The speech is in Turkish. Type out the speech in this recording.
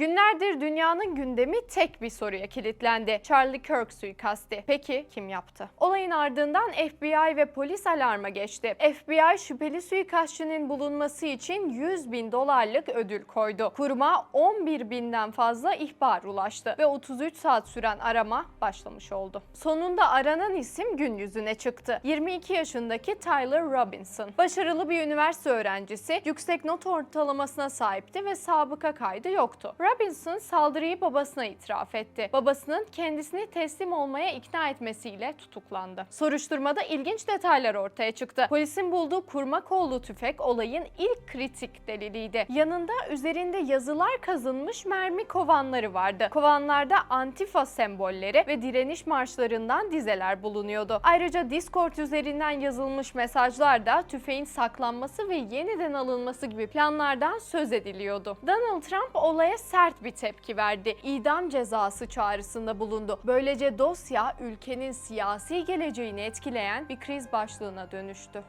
Günlerdir dünyanın gündemi tek bir soruya kilitlendi. Charlie Kirk suikasti. Peki kim yaptı? Olayın ardından FBI ve polis alarma geçti. FBI şüpheli suikastçının bulunması için 100 bin dolarlık ödül koydu. Kuruma 11 binden fazla ihbar ulaştı ve 33 saat süren arama başlamış oldu. Sonunda aranan isim gün yüzüne çıktı. 22 yaşındaki Tyler Robinson. Başarılı bir üniversite öğrencisi, yüksek not ortalamasına sahipti ve sabıka kaydı yoktu. Robinson saldırıyı babasına itiraf etti. Babasının kendisini teslim olmaya ikna etmesiyle tutuklandı. Soruşturmada ilginç detaylar ortaya çıktı. Polisin bulduğu kurma kollu tüfek olayın ilk kritik deliliydi. Yanında üzerinde yazılar kazınmış mermi kovanları vardı. Kovanlarda antifa sembolleri ve direniş marşlarından dizeler bulunuyordu. Ayrıca Discord üzerinden yazılmış mesajlarda tüfeğin saklanması ve yeniden alınması gibi planlardan söz ediliyordu. Donald Trump olaya sert bir tepki verdi. İdam cezası çağrısında bulundu. Böylece dosya ülkenin siyasi geleceğini etkileyen bir kriz başlığına dönüştü.